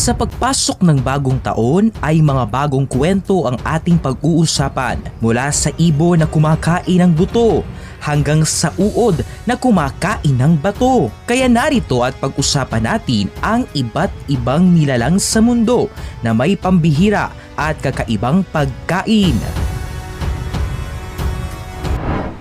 Sa pagpasok ng bagong taon ay mga bagong kwento ang ating pag-uusapan mula sa ibo na kumakain ng buto hanggang sa uod na kumakain ng bato. Kaya narito at pag-usapan natin ang iba't ibang nilalang sa mundo na may pambihira at kakaibang pagkain.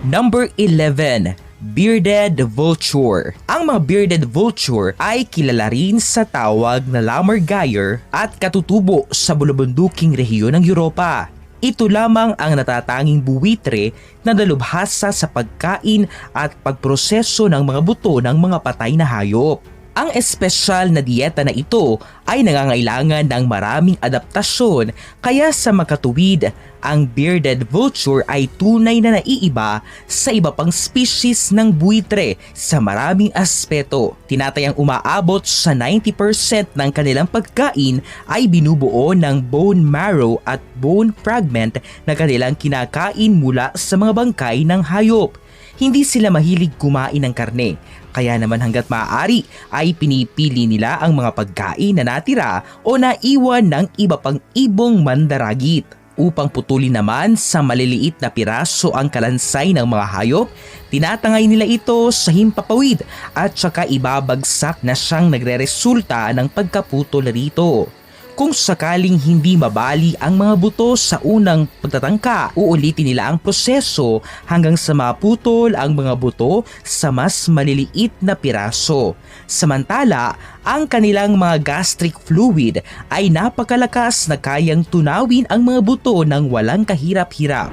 Number 11 Bearded Vulture. Ang mga bearded vulture ay kilala rin sa tawag na lammergeier at katutubo sa bulubunduking rehiyon ng Europa. Ito lamang ang natatanging buwitre na dalubhasa sa pagkain at pagproseso ng mga buto ng mga patay na hayop. Ang espesyal na dieta na ito ay nangangailangan ng maraming adaptasyon kaya sa makatuwid, ang bearded vulture ay tunay na naiiba sa iba pang species ng buitre sa maraming aspeto. Tinatayang umaabot sa 90% ng kanilang pagkain ay binubuo ng bone marrow at bone fragment na kanilang kinakain mula sa mga bangkay ng hayop hindi sila mahilig kumain ng karne. Kaya naman hanggat maaari ay pinipili nila ang mga pagkain na natira o naiwan ng iba pang ibong mandaragit. Upang putulin naman sa maliliit na piraso ang kalansay ng mga hayop, tinatangay nila ito sa himpapawid at saka ibabagsak na siyang nagre-resulta ng pagkaputol rito. Kung sakaling hindi mabali ang mga buto sa unang pagtatangka, uulitin nila ang proseso hanggang sa maputol ang mga buto sa mas maliliit na piraso. Samantala, ang kanilang mga gastric fluid ay napakalakas na kayang tunawin ang mga buto ng walang kahirap-hirap.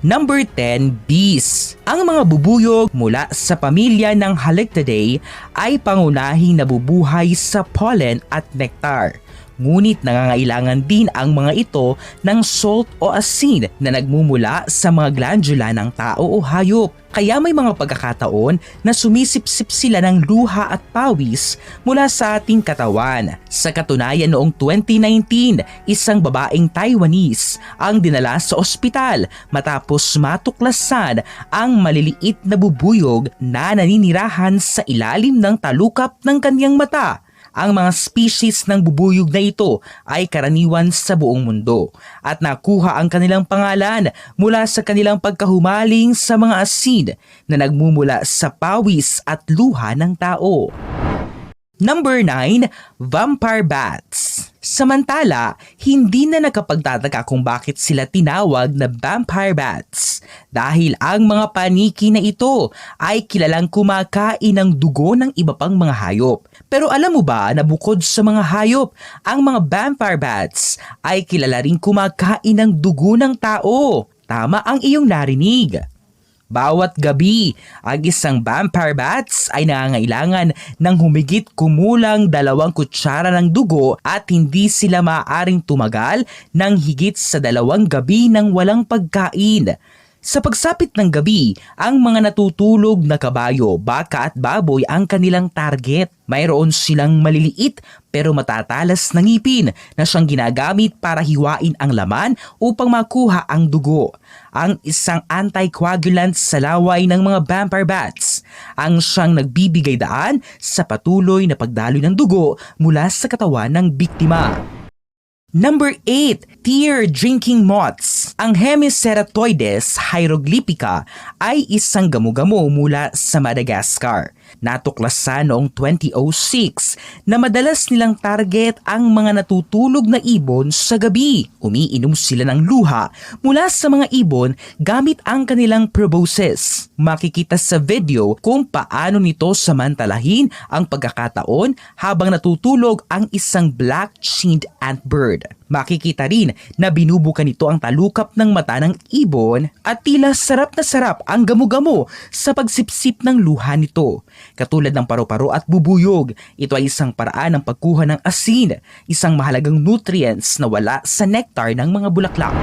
Number 10, bees. Ang mga bubuyog mula sa pamilya ng Halictidae ay pangunahing nabubuhay sa pollen at nectar. Ngunit nangangailangan din ang mga ito ng salt o asin na nagmumula sa mga glandula ng tao o hayop. Kaya may mga pagkakataon na sumisipsip sila ng luha at pawis mula sa ating katawan. Sa katunayan noong 2019, isang babaeng Taiwanese ang dinala sa ospital matapos matuklasan ang maliliit na bubuyog na naninirahan sa ilalim ng talukap ng kanyang mata. Ang mga species ng bubuyog na ito ay karaniwan sa buong mundo at nakuha ang kanilang pangalan mula sa kanilang pagkahumaling sa mga asin na nagmumula sa pawis at luha ng tao. Number 9, Vampire Bats. Samantala, hindi na nakapagtataka kung bakit sila tinawag na vampire bats dahil ang mga paniki na ito ay kilalang kumakain ng dugo ng iba pang mga hayop. Pero alam mo ba na bukod sa mga hayop, ang mga vampire bats ay kilala rin kumakain ng dugo ng tao. Tama ang iyong narinig. Bawat gabi, ang isang vampire bats ay nangangailangan ng humigit kumulang dalawang kutsara ng dugo at hindi sila maaaring tumagal ng higit sa dalawang gabi ng walang pagkain. Sa pagsapit ng gabi, ang mga natutulog na kabayo, baka at baboy ang kanilang target. Mayroon silang maliliit pero matatalas na ngipin na siyang ginagamit para hiwain ang laman upang makuha ang dugo. Ang isang anticoagulant sa laway ng mga vampire bats ang siyang nagbibigay daan sa patuloy na pagdaloy ng dugo mula sa katawan ng biktima. Number 8, tear drinking moths. Ang Hemiceratoides hieroglyphica ay isang gamugamo mula sa Madagascar. Natuklasan noong 2006 na madalas nilang target ang mga natutulog na ibon sa gabi. Umiinom sila ng luha mula sa mga ibon gamit ang kanilang proboscis. Makikita sa video kung paano nito samantalahin ang pagkakataon habang natutulog ang isang black-chinned antbird. Makikita rin na binubukan nito ang talukap ng mata ng ibon at tila sarap na sarap ang gamo-gamo sa pagsipsip ng luha nito. Katulad ng paru-paro at bubuyog, ito ay isang paraan ng pagkuha ng asin, isang mahalagang nutrients na wala sa nectar ng mga bulaklak.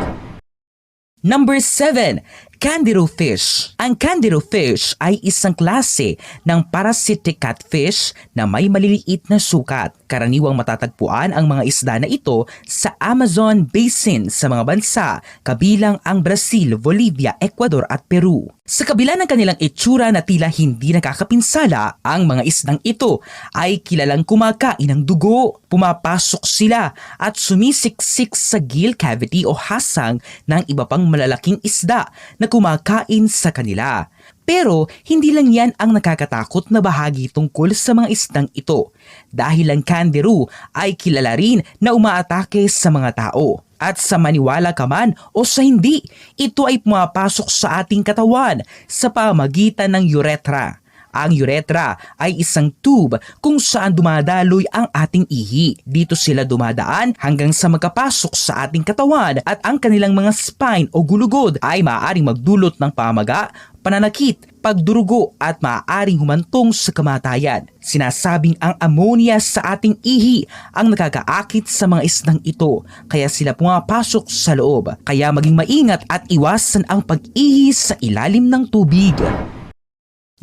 Number 7, Candido fish. Ang candido fish ay isang klase ng parasitic catfish na may maliliit na sukat. Karaniwang matatagpuan ang mga isda na ito sa Amazon Basin sa mga bansa kabilang ang Brazil, Bolivia, Ecuador at Peru. Sa kabila ng kanilang itsura na tila hindi nakakapinsala, ang mga isdang ito ay kilalang kumakain ng dugo. Pumapasok sila at sumisiksik sa gill cavity o hasang ng iba pang malalaking isda na kumakain sa kanila. Pero hindi lang yan ang nakakatakot na bahagi tungkol sa mga isdang ito dahil ang kangaroo ay kilala rin na umaatake sa mga tao. At sa maniwala ka man o sa hindi, ito ay pumapasok sa ating katawan sa pamagitan ng urethra. Ang urethra ay isang tube kung saan dumadaloy ang ating ihi. Dito sila dumadaan hanggang sa magkapasok sa ating katawan at ang kanilang mga spine o gulugod ay maaaring magdulot ng pamaga, pananakit, pagdurugo at maaaring humantong sa kamatayan. Sinasabing ang ammonia sa ating ihi ang nakakaakit sa mga isdang ito kaya sila pumapasok sa loob. Kaya maging maingat at iwasan ang pag-ihi sa ilalim ng tubig.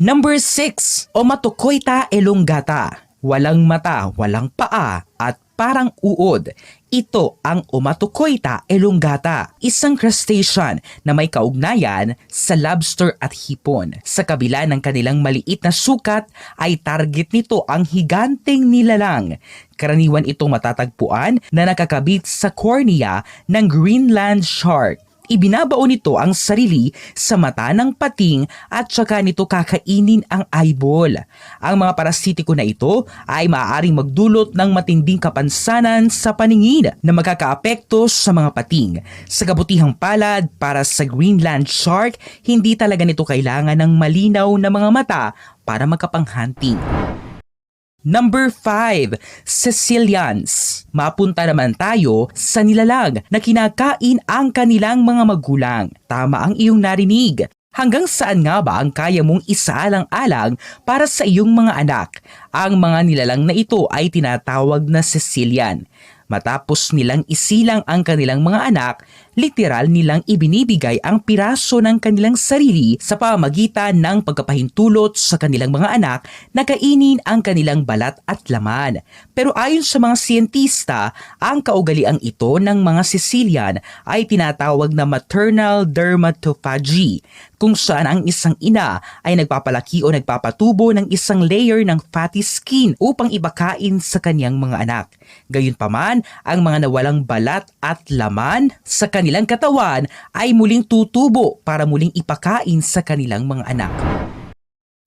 Number 6. Omatocoita elongata. Walang mata, walang paa, at parang uod. Ito ang Omatocoita elongata, isang crustacean na may kaugnayan sa lobster at hipon. Sa kabila ng kanilang maliit na sukat ay target nito ang higanteng nilalang. Karaniwan itong matatagpuan na nakakabit sa cornea ng Greenland shark ibinabao nito ang sarili sa mata ng pating at saka nito kakainin ang eyeball. Ang mga parasitiko na ito ay maaaring magdulot ng matinding kapansanan sa paningin na magkakaapekto sa mga pating. Sa kabutihang palad para sa Greenland shark, hindi talaga nito kailangan ng malinaw na mga mata para makapang-hunting. Number 5, Sicilians. Mapunta naman tayo sa nilalang na kinakain ang kanilang mga magulang. Tama ang iyong narinig. Hanggang saan nga ba ang kaya mong isaalang-alang para sa iyong mga anak? Ang mga nilalang na ito ay tinatawag na Sicilian. Matapos nilang isilang ang kanilang mga anak, literal nilang ibinibigay ang piraso ng kanilang sarili sa pamagitan ng pagkapahintulot sa kanilang mga anak na kainin ang kanilang balat at laman. Pero ayon sa mga siyentista, ang kaugaliang ito ng mga Sicilian ay tinatawag na maternal dermatophagy kung saan ang isang ina ay nagpapalaki o nagpapatubo ng isang layer ng fatty skin upang ibakain sa kanyang mga anak. Gayunpaman, ang mga nawalang balat at laman sa kanilang katawan ay muling tutubo para muling ipakain sa kanilang mga anak.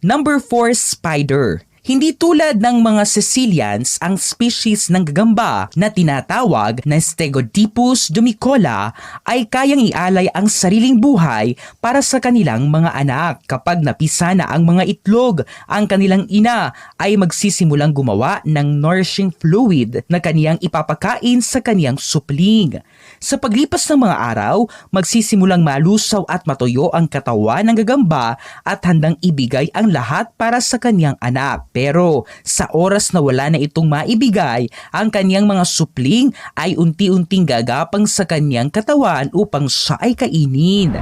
Number 4, spider. Hindi tulad ng mga Sicilians ang species ng gagamba na tinatawag na Stegodipus dumicola ay kayang ialay ang sariling buhay para sa kanilang mga anak. Kapag napisa na ang mga itlog, ang kanilang ina ay magsisimulang gumawa ng nourishing fluid na kaniyang ipapakain sa kaniyang supling. Sa paglipas ng mga araw, magsisimulang malusaw at matuyo ang katawan ng gagamba at handang ibigay ang lahat para sa kaniyang anak. Pero sa oras na wala na itong maibigay, ang kanyang mga supling ay unti-unting gagapang sa kanyang katawan upang siya ay kainin.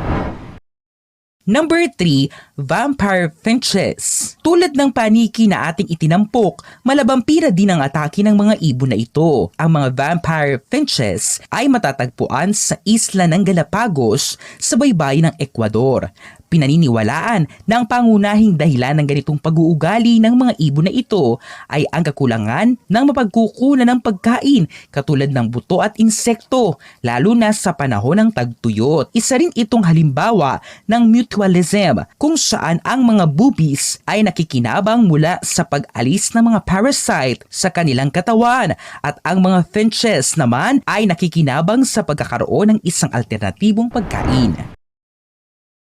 Number 3, vampire finches. Tulad ng paniki na ating itinampok, malabampira din ang atake ng mga ibon na ito. Ang mga vampire finches ay matatagpuan sa isla ng Galapagos sa baybay ng Ecuador. Pinaniniwalaan na ang pangunahing dahilan ng ganitong pag-uugali ng mga ibon na ito ay ang kakulangan ng mapagkukunan ng pagkain katulad ng buto at insekto, lalo na sa panahon ng tagtuyot. Isa rin itong halimbawa ng mutualism kung saan ang mga boobies ay nakikinabang mula sa pag-alis ng mga parasite sa kanilang katawan at ang mga finches naman ay nakikinabang sa pagkakaroon ng isang alternatibong pagkain.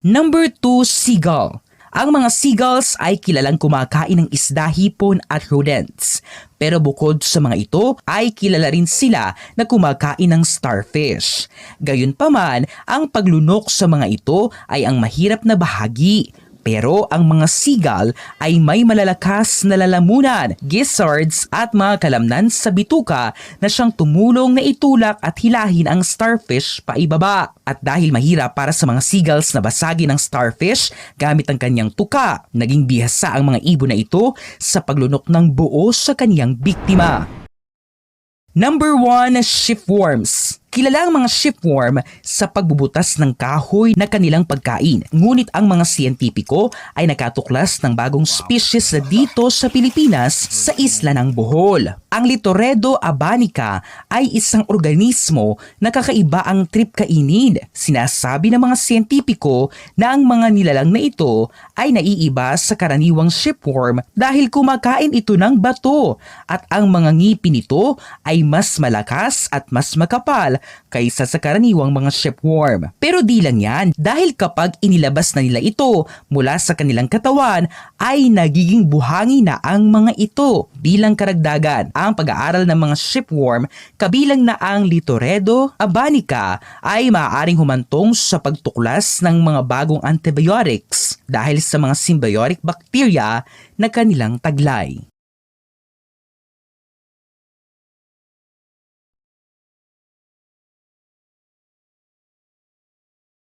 Number 2, seagull. Ang mga seagulls ay kilalang kumakain ng isda, hipon at rodents. Pero bukod sa mga ito ay kilala rin sila na kumakain ng starfish. Gayunpaman, ang paglunok sa mga ito ay ang mahirap na bahagi Pero ang mga seagull ay may malalakas na lalamunan, gizzards at mga kalamnan sa bituka na siyang tumulong na itulak at hilahin ang starfish paibaba. At dahil mahirap para sa mga seagulls na basagin ang starfish gamit ang kanyang tuka, naging bihasa ang mga ibon na ito sa paglunok ng buo sa kaniyang biktima. Number 1, shipworms. Kilala ang mga shipworm sa pagbubutas ng kahoy na kanilang pagkain. Ngunit ang mga siyentipiko ay nakatuklas ng bagong species na dito sa Pilipinas sa isla ng Bohol. Ang Litoredo abanika ay isang organismo na kakaiba ang trip kainin. Sinasabi ng mga siyentipiko na ang mga nilalang na ito ay naiiba sa karaniwang shipworm dahil kumakain ito ng bato at ang mga ngipin nito ay mas malakas at mas makapal kaysa sa karaniwang mga shipworm. Pero di lang yan, dahil kapag inilabas na nila ito mula sa kanilang katawan, ay nagiging buhangi na ang mga ito. Bilang karagdagan, ang pag-aaral ng mga shipworm, kabilang na ang Litoredo abanika, ay maaaring humantong sa pagtuklas ng mga bagong antibiotics dahil sa mga symbiotic bacteria na kanilang taglay.